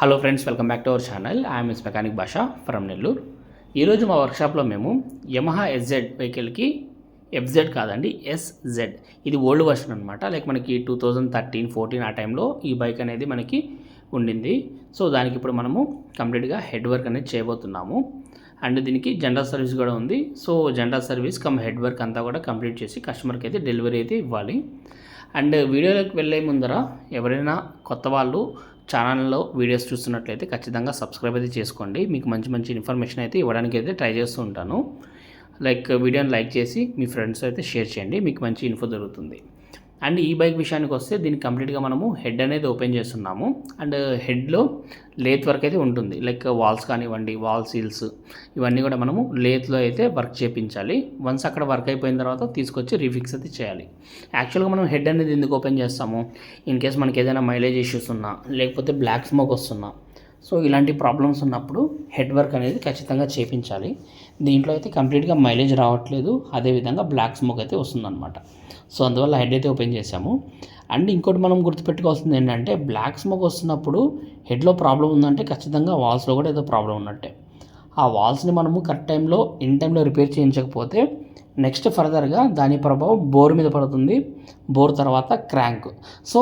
Hello friends welcome back to our channel I'm is mechanic Basha from Nellore ఈరోజు మా వర్క్షాప్లో మేము Yamaha SZ వెహికల్కి ఎఫ్జెడ్ కాదండి ఎస్జెడ్ ఇది ఓల్డ్ వర్షన్ అనమాట లైక్ మనకి టూ థౌజండ్ థర్టీన్ ఫోర్టీన్ ఆ టైంలో ఈ బైక్ అనేది మనకి ఉండింది. సో దానికి ఇప్పుడు మనము కంప్లీట్గా హెడ్ వర్క్ అనేది చేయబోతున్నాము. అండ్ దీనికి జనరల్ సర్వీస్ కూడా ఉంది. So general service cum head work అంతా కూడా కంప్లీట్ చేసి కస్టమర్కి అయితే డెలివరీ అయితే ఇవ్వాలి. అండ్ వీడియోలోకి వెళ్ళే ముందర ఎవరైనా కొత్త వాళ్ళు ఛానల్లో వీడియోస్ చూస్తున్నట్లయితే ఖచ్చితంగా సబ్స్క్రైబ్ అయితే చేసుకోండి. మీకు మంచి మంచి ఇన్ఫర్మేషన్ అయితే ఇవ్వడానికి అయితే ట్రై చేస్తూ ఉంటాను. లైక్ వీడియోని లైక్ చేసి మీ ఫ్రెండ్స్ అయితే షేర్ చేయండి. మీకు మంచి ఇన్ఫో దొరుకుతుంది. అండ్ ఈ బైక్ విషయానికి వస్తే దీన్ని కంప్లీట్గా మనము హెడ్ అనేది ఓపెన్ చేస్తున్నాము. అండ్ హెడ్లో లేత్ వర్క్ అయితే ఉంటుంది. లైక్ వాల్స్ కానివ్వండి వాల్ సీల్స్ ఇవన్నీ కూడా మనము లేత్లో అయితే వర్క్ చేపించాలి. వన్స్ అక్కడ వర్క్ అయిపోయిన తర్వాత తీసుకొచ్చి రీఫిక్స్ అయితే చేయాలి. యాక్చువల్గా మనం హెడ్ అనేది ఎందుకు ఓపెన్ చేస్తాము? ఇన్ కేస్ మనకి ఏదైనా మైలేజ్ ఇష్యూస్ ఉన్నా లేకపోతే బ్లాక్ స్మోక్ వస్తున్నా సో ఇలాంటి ప్రాబ్లమ్స్ ఉన్నప్పుడు హెడ్ వర్క్ అనేది ఖచ్చితంగా చేపించాలి. దీంట్లో అయితే కంప్లీట్గా మైలేజ్ రావట్లేదు. అదేవిధంగా బ్లాక్ స్మోక్ అయితే వస్తుందన్నమాట. సో అందువల్ల హెడ్ అయితే ఓపెన్ చేసాము అండ్ ఇంకోటి మనం గుర్తుపెట్టుకోవాల్సింది ఏంటంటే బ్లాక్ స్మోక్ వస్తున్నప్పుడు హెడ్లో ప్రాబ్లం ఉందంటే ఖచ్చితంగా వాల్స్లో కూడా ఏదో ప్రాబ్లం ఉన్నట్టే. ఆ వాల్స్ని మనము కరెక్ట్ టైంలో ఇన్ టైంలో రిపేర్ చేయించకపోతే నెక్స్ట్ ఫర్దర్గా దాని ప్రభావం బోర్ మీద పడుతుంది. బోర్ తర్వాత క్రాంక్ సో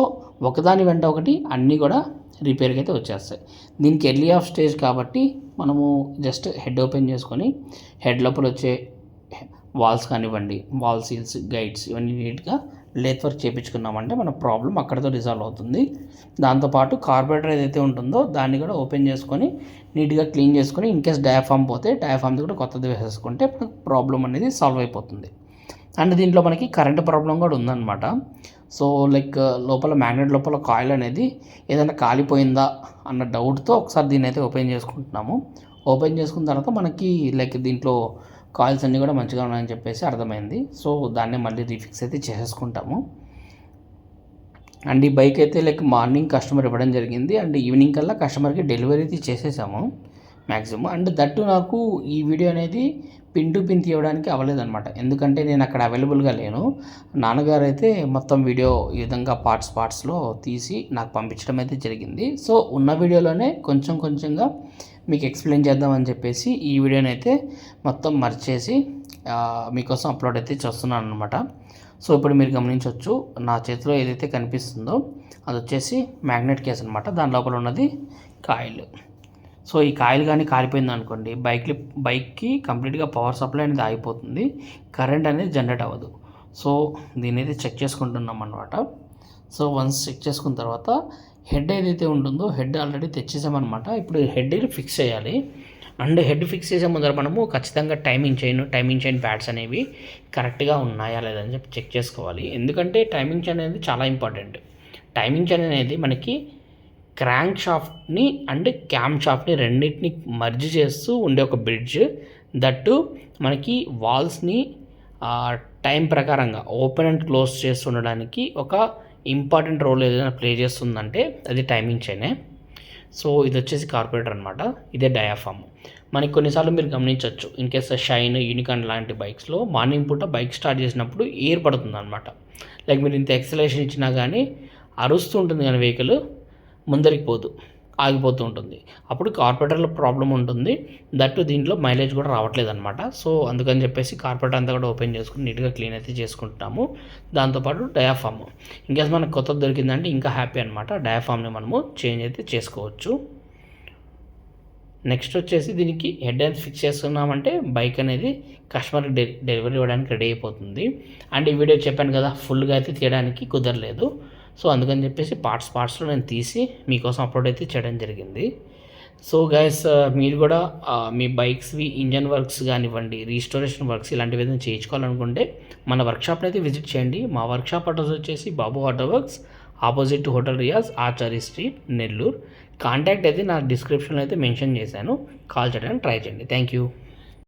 ఒకదాని వెంట ఒకటి అన్నీ కూడా రిపేర్కి అయితే వచ్చేస్తాయి. దీనికి ఎర్లీ ఆఫ్ స్టేజ్ కాబట్టి మనము జస్ట్ హెడ్ ఓపెన్ చేసుకొని హెడ్ లోపల వచ్చే వాల్స్ కానివ్వండి వాల్ సీల్స్ గైడ్స్ ఇవన్నీ నీట్గా లేత్ వర్క్ చేయించుకున్నామంటే మన ప్రాబ్లం అక్కడితో రిజాల్వ్ అవుతుంది. దాంతోపాటు కార్బోరేటర్ ఏదైతే ఉంటుందో దాన్ని కూడా ఓపెన్ చేసుకొని నీట్గా క్లీన్ చేసుకొని ఇన్ కేస్ డయాఫామ్ పోతే డయాఫామ్ది కూడా కొత్తది వేసేసుకుంటే మనకు ప్రాబ్లం అనేది సాల్వ్ అయిపోతుంది. అండ్ దీంట్లో మనకి కరెంట్ ప్రాబ్లం కూడా ఉందన్నమాట. సో లైక్ లోపల మ్యాగ్నెట్ లోపల కాయిల్ అనేది ఏదైనా కాలిపోయిందా అన్న డౌట్తో ఒకసారి దీన్ని అయితే ఓపెన్ చేసుకుంటున్నాము. ఓపెన్ చేసుకున్న తర్వాత మనకి లైక్ దీంట్లో కాయిల్స్ అన్నీ కూడా మంచిగా ఉన్నాయని చెప్పేసి అర్థమైంది. సో దాన్ని మళ్ళీ రీఫిక్స్ అయితే చేసేసుకుంటాము. అండ్ ఈ బైక్ అయితే లైక్ మార్నింగ్ కస్టమర్ ఇవ్వడం జరిగింది. అండ్ ఈవినింగ్ కల్లా కస్టమర్కి డెలివరీ అయితే చేసేసాము. మ్యాక్సిమం అండ్ దట్టు నాకు ఈ వీడియో అనేది పిన్ టు పిన్ తీయడానికి అవ్వలేదన్నమాట. ఎందుకంటే నేను అక్కడ అవైలబుల్గా లేను. నాన్నగారు అయితే మొత్తం వీడియో ఈ విధంగా పార్ట్స్ పార్ట్స్లో తీసి నాకు పంపించడం అయితే జరిగింది. సో ఉన్న వీడియోలోనే కొంచెం కొంచెంగా మీకు ఎక్స్ప్లెయిన్ చేద్దామని చెప్పేసి ఈ వీడియోని అయితే మొత్తం మర్చేసి మీకోసం అప్లోడ్ అయితే చేస్తున్నాను అనమాట సో ఇప్పుడు మీరు గమనించవచ్చు నా చేతిలో ఏదైతే కనిపిస్తుందో అది వచ్చేసి మ్యాగ్నెట్ కేస్ అనమాట దాని లోపల ఉన్నది కాయిల్. సో ఈ కాయిల్ కానీ కాలిపోయింది అనుకోండి బైక్కి బైక్కి కంప్లీట్గా పవర్ సప్లై అనేది ఆగిపోతుంది కరెంట్ అనేది జనరేట్ అవ్వదు. సో దీని అయితే చెక్ చేసుకుంటున్నాం అనమాట సో వన్స్ చెక్ చేసుకున్న తర్వాత హెడ్ ఏదైతే ఉంటుందో హెడ్ ఆల్రెడీ తెచ్చేసామన్నమాట. ఇప్పుడు హెడ్ ఫిక్స్ చేయాలి. అండ్ హెడ్ ఫిక్స్ చేసే ముందర మనము ఖచ్చితంగా timing chain timing chain pads అనేవి కరెక్ట్గా ఉన్నాయా లేదని చెప్పి చెక్ చేసుకోవాలి. ఎందుకంటే టైమింగ్ చైన్ అనేది చాలా ఇంపార్టెంట్. టైమింగ్ చైన్ అనేది మనకి క్రాంక్ షాఫ్ట్ని అండ్ క్యామ్ షాఫ్ట్ని రెండింటిని మర్జ్ చేస్తూ ఉండే ఒక బ్రిడ్జ్. దట్టు మనకి వాల్స్ని టైం ప్రకారంగా ఓపెన్ అండ్ క్లోజ్ చేస్తుండడానికి ఒక ఇంపార్టెంట్ రోల్ ఏదైనా ప్లే చేస్తుందంటే అది టైమింగ్ చైనే. సో ఇది వచ్చేసి కార్పొరేటర్ అనమాట ఇదే డయాఫామ్. మనకి కొన్నిసార్లు మీరు గమనించవచ్చు ఇన్ కేస్ షైన్ యూనికాన్ లాంటి బైక్స్లో మార్నింగ్ పూట బైక్ స్టార్ట్ చేసినప్పుడు ఎయిర్ పడుతుంది అనమాట లైక్ మీరు ఇంత ఎక్సలేషన్ ఇచ్చినా కానీ అరుస్తూ ఉంటుంది కానీ వెహికల్. ముందరికి పోదు ఆగిపోతూ ఉంటుంది. అప్పుడు కార్పొరేటర్లో ప్రాబ్లం ఉంటుంది. దట్టు దీంట్లో మైలేజ్ కూడా రావట్లేదు అనమాట సో అందుకని చెప్పేసి కార్పొరేటర్ అంతా కూడా ఓపెన్ చేసుకుని నీట్గా క్లీన్ అయితే చేసుకుంటున్నాము. దాంతోపాటు డయాఫామ్. ఇంకేస్ మనకు కొత్తది దొరికిందంటే ఇంకా హ్యాపీ అనమాట డయాఫామ్ని మనము చేంజ్ అయితే చేసుకోవచ్చు. నెక్స్ట్ వచ్చేసి దీనికి హెడ్ అండ్ ఫిక్స్ చేస్తున్నామంటే బైక్ అనేది కస్టమర్కి డె డెలివరీ ఇవ్వడానికి రెడీ అయిపోతుంది. అండ్ ఈ వీడియో చెప్పాను కదా ఫుల్గా అయితే తీయడానికి కుదరలేదు. సో అందుకని చెప్పేసి పార్ట్స్ పార్ట్స్లో నేను తీసి మీకోసం అప్లోడ్ అయితే చేయడం జరిగింది. సో గైస్ మీరు కూడా మీ బైక్స్వి ఇంజన్ వర్క్స్ కానివ్వండి రీస్టోరేషన్ వర్క్స్ ఇలాంటివి ఏదైనా చేయించుకోవాలనుకుంటే మన వర్క్షాప్ని అయితే విజిట్ చేయండి. మా వర్క్షాప్ అడ్రస్ వచ్చేసి Babu auto works opposite hotel Riyaz Achari street Nellore. Contact అయితే నా డిస్క్రిప్షన్లో అయితే మెన్షన్ చేశాను. కాల్ చేయడానికి ట్రై చేయండి. Thank you